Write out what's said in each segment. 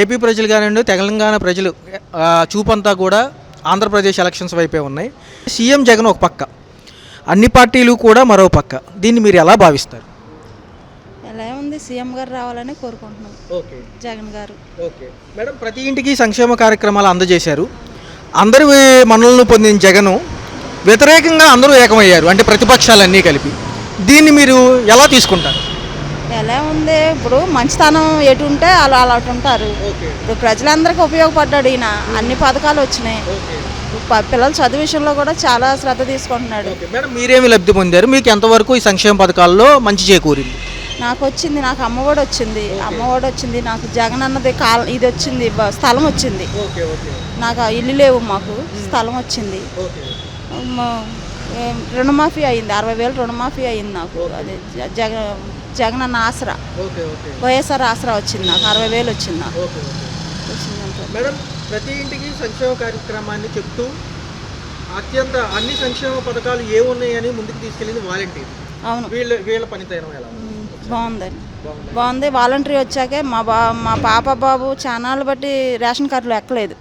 AP ప్రజలు కానివ్వండి తెలంగాణ ప్రజలు చూపంతా కూడా ఆంధ్రప్రదేశ్ ఎలక్షన్స్ వైపే ఉన్నాయి. సీఎం జగన్ ఒక పక్క. అన్ని పార్టీలు కూడా మరో పక్క. దీన్ని మీరు ఎలా భావిస్తారు? ఎలా ఉంది? సీఎం గారు రావాలని కోరుకుంటున్నాం. ఓకే. జగన్ గారు. ఓకే. మేడం ప్రతి ఇంటికి సంక్షేమ కార్యక్రమాలు అందజేశారు. అందరి మనల్ని పొందిన జగను వ్యతిరేకంగా అందరూ ఏకమయ్యారు అంటే ప్రతిపక్షాలన్నీ కలిపి. దీన్ని మీరు ఎలా తీసుకుంటారు? ఉంది ఇప్పుడు మంచితనం ఎటు ఉంటే అలా అలా ఉంటారు ఇప్పుడు ప్రజలందరికీ ఉపయోగపడ్డాడు ఈయన. అన్ని పథకాలు వచ్చినాయి. పిల్లల చదువు విషయంలో కూడా చాలా శ్రద్ధ తీసుకుంటున్నాడు. మేడం మీరేమి లబ్ధి పొందారు? మీకు ఎంతవరకు ఈ సంక్షేమ పథకాల్లో మంచి చేకూరింది? నాకు వచ్చింది. నాకు అమ్మఒడి వచ్చింది అమ్మఒడి వచ్చింది నాకు జగన్ అన్నది కాల ఇది వచ్చింది స్థలం వచ్చింది. నాకు ఇల్లు లేవు మాకు స్థలం వచ్చింది. రుణమాఫీ అయింది అరవై వేలు రుణమాఫీ అయింది నాకు. అది జగన్ జగన్ అన్న ఆసరా. వైఎస్ఆర్ ఆసరా వచ్చింది నాకు అరవై వేలు వచ్చింది నాకు. మేడం ప్రతి ఇంటికి సంక్షేమ కార్యక్రమాన్ని చెప్తూ అత్యంత అన్ని సంక్షేమ పథకాలు ఏ ఉన్నాయని ముందుకు తీసుకెళ్ళింది వాలంటీర్. అవును. వీళ్ళ వీళ్ళ పనితనం ఎలా బాగుందండి. బాగుంది. బాగుంది. వాలంటరీ వచ్చాకే మా బా మా పాప బాబు చానాలు బట్టి రేషన్ కార్డులు ఎక్కలేదు.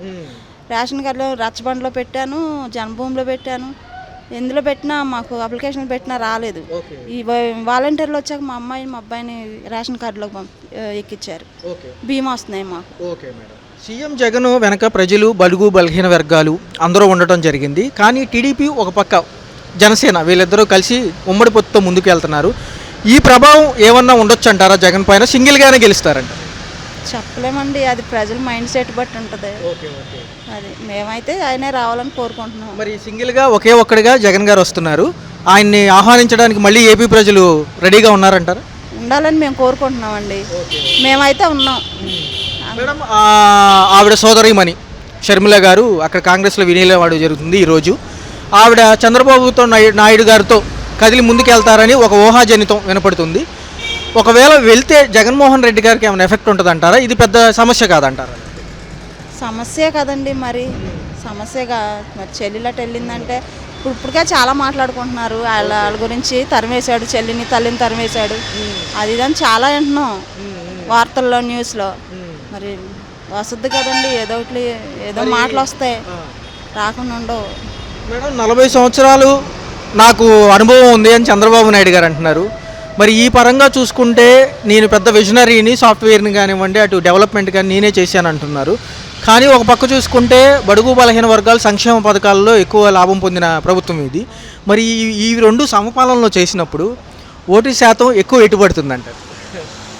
రేషన్ కార్డులో రచ్చబండలో పెట్టాను జన్మభూమిలో పెట్టాను ఎందులో పెట్టినా మాకు అప్లికేషన్లు పెట్టినా రాలేదు. ఈ వాలంటీర్లు వచ్చాక మా అమ్మాయిని మా అబ్బాయిని రేషన్ కార్డులోకి పంపి ఎక్కించారు ఓకే. బీమా వస్తున్నాయి మాకు. Okay madam. సీఎం జగన్ వెనక ప్రజలు బలుగు బలహీన వర్గాలు అందరూ ఉండటం జరిగింది. కానీ టీడీపీ ఒక పక్క జనసేన వీళ్ళిద్దరూ కలిసి ఉమ్మడి పొత్తుతో ముందుకు వెళ్తున్నారు. ఈ ప్రభావం ఏమన్నా ఉండొచ్చు అంటారా జగన్ పైన? సింగిల్గానే గెలుస్తారంట. చెప్పలేమండి అది ప్రజల మైండ్ సెట్ బట్టి ఉంటుంది. అది మేమైతే ఆయనే రావాలని కోరుకుంటున్నాం. మరి సింగిల్గా ఒకే ఒక్కడిగా జగన్ గారు వస్తున్నారు. ఆయన్ని ఆహ్వానించడానికి మళ్ళీ ఏపీ ప్రజలు రెడీగా ఉన్నారంటారా? ఉండాలని మేము కోరుకుంటున్నామండి. మేమైతే ఉన్నాం. మేడం ఆ, ఆవిడ సోదరిమణి షర్మిల గారు అక్కడ కాంగ్రెస్లో వినియోగవాడు జరుగుతుంది ఈరోజు. ఆవిడ చంద్రబాబుతో నాయు- నాయుడు గారితో కదిలి ముందుకెళ్తారని ఒక ఊహాజనితం వినపడుతుంది. ఒకవేళ వెళ్తే జగన్మోహన్ రెడ్డి గారికి ఏమైనా ఎఫెక్ట్ ఉంటుందంటారా? ఇది పెద్ద సమస్య కాదంటారా? సమస్యే కదండి మరి. సమస్యగా మరి చెల్లిలట వెళ్ళిందంటే ఇప్పుడు ఇప్పటికే చాలా మాట్లాడుకుంటున్నారు. వాళ్ళ వాళ్ళ గురించి తరిమేశాడు చెల్లిని తల్లిని తరిమేశాడు. అది ఇదని చాలా వింటున్నాం వార్తల్లో న్యూస్లో. మరి వసద్ది కదండి ఏదో ఒకటి ఏదో మాటలు వస్తాయి. రాకుండా ఉండవు. మేడం నలభై సంవత్సరాలు నాకు అనుభవం ఉంది అని చంద్రబాబు నాయుడు గారు అంటున్నారు. మరి ఈ పరంగా చూసుకుంటే నేను పెద్ద విజనరీని సాఫ్ట్వేర్ని కానివ్వండి అటు డెవలప్మెంట్ కానీ నేనే చేశాను అంటున్నారు. కానీ ఒక పక్క చూసుకుంటే బడుగు బలహీన వర్గాలు సంక్షేమ పథకాల్లో ఎక్కువ లాభం పొందిన ప్రభుత్వం ఇది. మరి ఈ- రెండు సమపాలనలో చేసినప్పుడు ఓటు శాతం ఎక్కువ ఎటుపడుతుందంటారు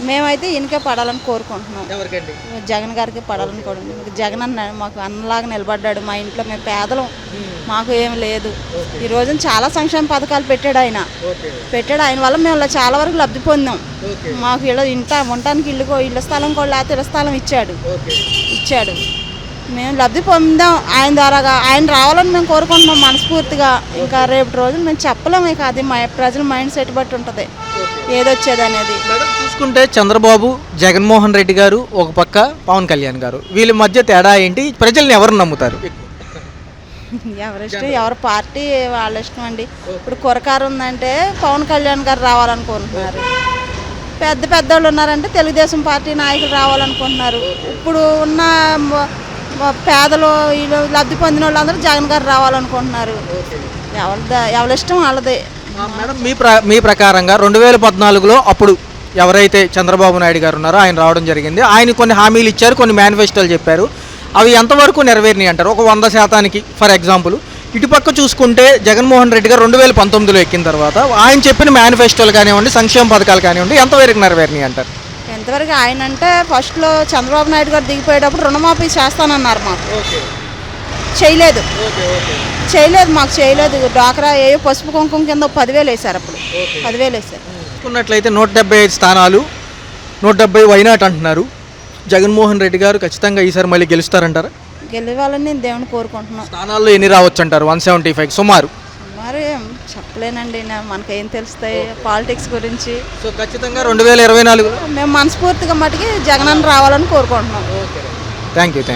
మేమైతే ఈయనకే పడాలని కోరుకుంటున్నాం. ఎవరికండి? జగన్ గారికి పడాలని కోరుకుంటున్నాం. జగన్ అన్న మాకు అన్నలాగా నిలబడ్డాడు మా ఇంట్లో మేము పేదలం మాకు ఏం లేదు. ఈ రోజున చాలా సంక్షేమ పథకాలు పెట్టాడు ఆయన. పెట్టాడు ఆయన వల్ల మేము చాలా వరకు లబ్ధి పొందాం. మాకు ఇలా ఇంట ఉండటానికి ఇల్లు ఇళ్ళ స్థలం కూడా లేకపోతే ఇళ్ళ స్థలం ఇచ్చాడు. ఇచ్చాడు. మేము లబ్ధి పొందాం. ఆయన ద్వారాగా ఆయన రావాలని మేము కోరుకుంటున్నాం మనస్ఫూర్తిగా. ఇంకా రేపు రోజున మేము చెప్పలేము ఇక అది మా ప్రజల మైండ్ సెట్ బట్టి ఉంటుంది. ఏదొచ్చేది అనేది. చూసుకుంటే చంద్రబాబు జగన్మోహన్ రెడ్డి గారు ఒక పక్క పవన్ కళ్యాణ్ గారు. వీళ్ళ మధ్య తేడా ఏంటి? ప్రజల్ని ఎవరు నమ్ముతారు? ఎవరిష్టం ఎవరి పార్టీ వాళ్ళ ఇష్టం అండి. ఇప్పుడు కురకారు ఉందంటే పవన్ కళ్యాణ్ గారు రావాలనుకుంటున్నారు పెద్ద పెద్దోళ్ళు ఉన్నారంటే తెలుగుదేశం పార్టీ నాయకులు రావాలనుకుంటున్నారు. ఇప్పుడు ఉన్న పేదలు వీళ్ళు లబ్ధి పొందిన వాళ్ళందరూ జగన్ గారు రావాలనుకుంటున్నారు. ఎవరి ద- ఎవరి ఇష్టం వాళ్ళదే. మేడం మీ ప్ర మీ ప్రకారంగా రెండు వేల పద్నాలుగులో అప్పుడు ఎవరైతే చంద్రబాబు నాయుడు గారు ఉన్నారో ఆయన రావడం జరిగింది. ఆయన కొన్ని హామీలు ఇచ్చారు కొన్ని మేనిఫెస్టోలు చెప్పారు. అవి ఎంతవరకు నెరవేరినాయి అంటారు? ఒక వంద శాతానికి ఫర్ ఎగ్జాంపుల్. ఇటుపక్క చూసుకుంటే జగన్మోహన్ రెడ్డి గారు రెండు వేల పంతొమ్మిదిలో ఎక్కిన తర్వాత ఆయన చెప్పిన మేనిఫెస్టోలు కానివ్వండి సంక్షేమ పథకాలు కానివ్వండి ఎంతవరకు నెరవేరినాయి అంటారు? ఎంతవరకు ఆయన అంటే ఫస్ట్లో చంద్రబాబు నాయుడు గారు దిగిపోయేటప్పుడు రుణమాఫీ చేస్తానన్నారు మాకు. చేయలేదు. చేయలేదు మాకు చేయలేదు. డ్వాక్రా ఏ పసుపు కుంకుమ కింద పదివేలు వేశారు అప్పుడు. పదివేలు వేశారు. చూసుకున్నట్లయితే నూట డెబ్బై ఐదు స్థానాలు నూట డెబ్బై వైనాట్ అంటున్నారు. జగన్మోహన్ రెడ్డి గారు ఖచ్చితంగా ఈసారి మళ్ళీ గెలుస్తారంటారా? గెలవాలని నేను దేవుని కోరుకుంటున్నాం స్థానాల్లో ఎన్ని రావచ్చు అంటారు వన్ సెవెంటీ ఫైవ్ సుమారు. మరి చెప్పలేనండి నా- మనకేం తెలుస్తాయి పాలిటిక్స్ గురించి. సో ఖచ్చితంగా రెండు వేల ఇరవై నాలుగులో? మేము మనస్ఫూర్తిగా మటుకి జగనన్న రావాలని కోరుకుంటున్నాం. Thank you thank